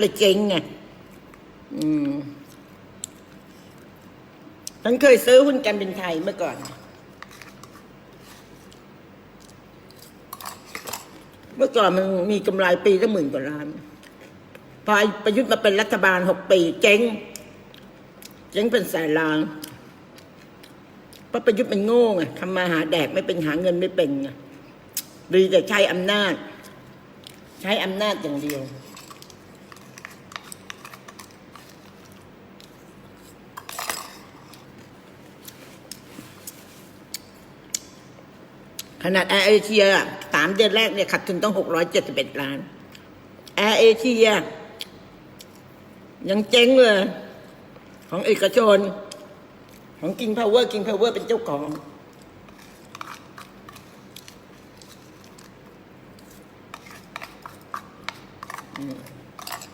เลยเจ๊งไงอืมฉันเคยซื้อหุ้นการบินไทยเมื่อก่อน เมื่อก่อนมันมีกำไรปีละหมื่นกว่าล้าน พอประยุทธ์มาเป็นรัฐบาลหกปี เจ๊ง เจ๊งเป็นแสนล้านเพราะประยุทธ์มันโง่ไงทำมาหาแดกไม่เป็นหาเงินไม่เป็นไงดีแต่ใช้อำนาจ ใช้อำนาจอย่างเดียว ขนาดแอร์เอเชียสามเดือนแรกเนี่ยขาดทุนต้องหกร้อยเจ็ดสิบเอ็ดล้านแอร์เอเชียยังเจ๊งเลย ของเอกชน ของกิงพาวเวอร์กิงพาวเวอร์เป็นเจ้าของ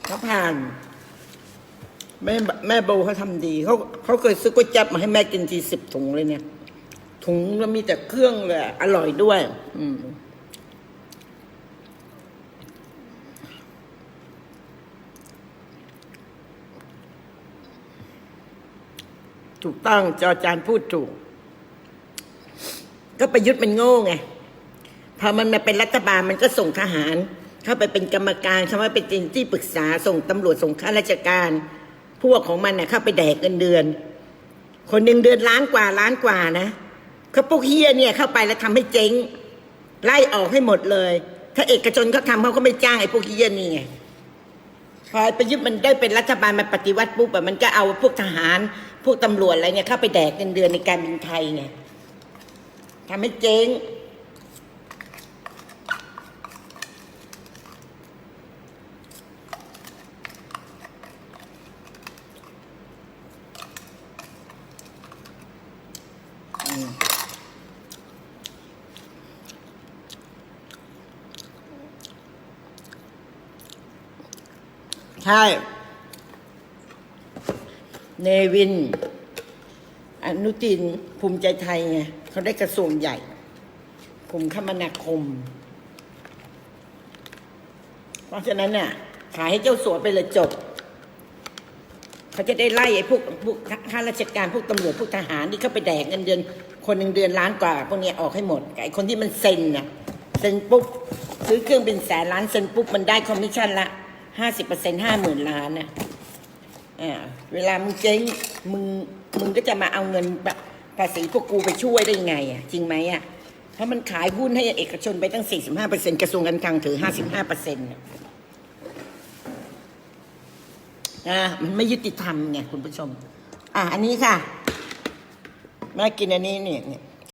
เขาผ่านแม่แม่โบเขาทำดีเขาเขาเคยซื้อก๋วยจั๊บมาให้แม่กินทีสิบถุงเลยเนี่ย ถุงแล้วมีแต่เครื่องเลยอร่อยด้วย อืมถูกต้องจอจานพูดถูก ก็ประยุทธ์มันโง่ไงพอมันมาเป็นรัฐบาลมันก็ส่งทหาร เข้าไปเป็นกรรมการเข้ามาเป็นที่ปรึกษา ส่งตำรวจส่งข้าราชการ พวกของมันเน่ะเข้าไปแดกเงินเดือน คนหนึ่งเดือนล้านกว่าล้านกว่านะ เขาพวกเฮียเนี่ยเข้าไปแล้วทำให้เจ๊ง ไล่ออกให้หมดเลย ถ้าเอกชนเขาทำเขาก็ไม่จ้างไอ้พวกเฮียนี่ไงพอประยุทธ์มันได้เป็นรัฐบาลมาปฏิวัติปุ๊บอะมันก็เอาพวกทหาร พวกตำรวจอะไรเนี่ยเข้าไปแดกเงินเดือนในการบินไทยไงทำให้เจ๊ง ใช่ เนวิน อนุทิน ภูมิใจไทยไงเขาได้กระทรวงใหญ่กรมคมนาคม เพราะฉะนั้นน่ะ ขายให้เจ้าสัวไปเลยจบ เขาจะได้ไล่ไอ้พวกพวกข้าราชการพวกตำรวจพวกทหารที่เข้าไปแดกเงินเดือน คนหนึ่งเดือนล้านกว่า พวกนี้ออกให้หมดไอ้คนที่มันเซ็นน่ะเซ็นปุ๊บซื้อเครื่องบินแสนล้านเซ็นปุ๊บมันได้คอมมิชชั่นละ ห้าสิบเปอร์เซ็นต์ห้าหมื่นล้านนะอ่าเวลามึงเจ๊งมึงมึงก็จะมาเอาเงินแบบภาษีพวกกูไปช่วยได้ไงอะจริงไหมอะเพราะมันขายหุ้นให้เอกชนไปตั้งสี่สิบห้าเปอร์เซ็นกระทรวงการคลังถือห้าสิบห้าเปอร์เซ็นต์อ่ามันไม่ยุติธรรมไงคุณผู้ชม อะ อันนี้ค่ะแม่กินอันนี้เนี่ยเนี่ย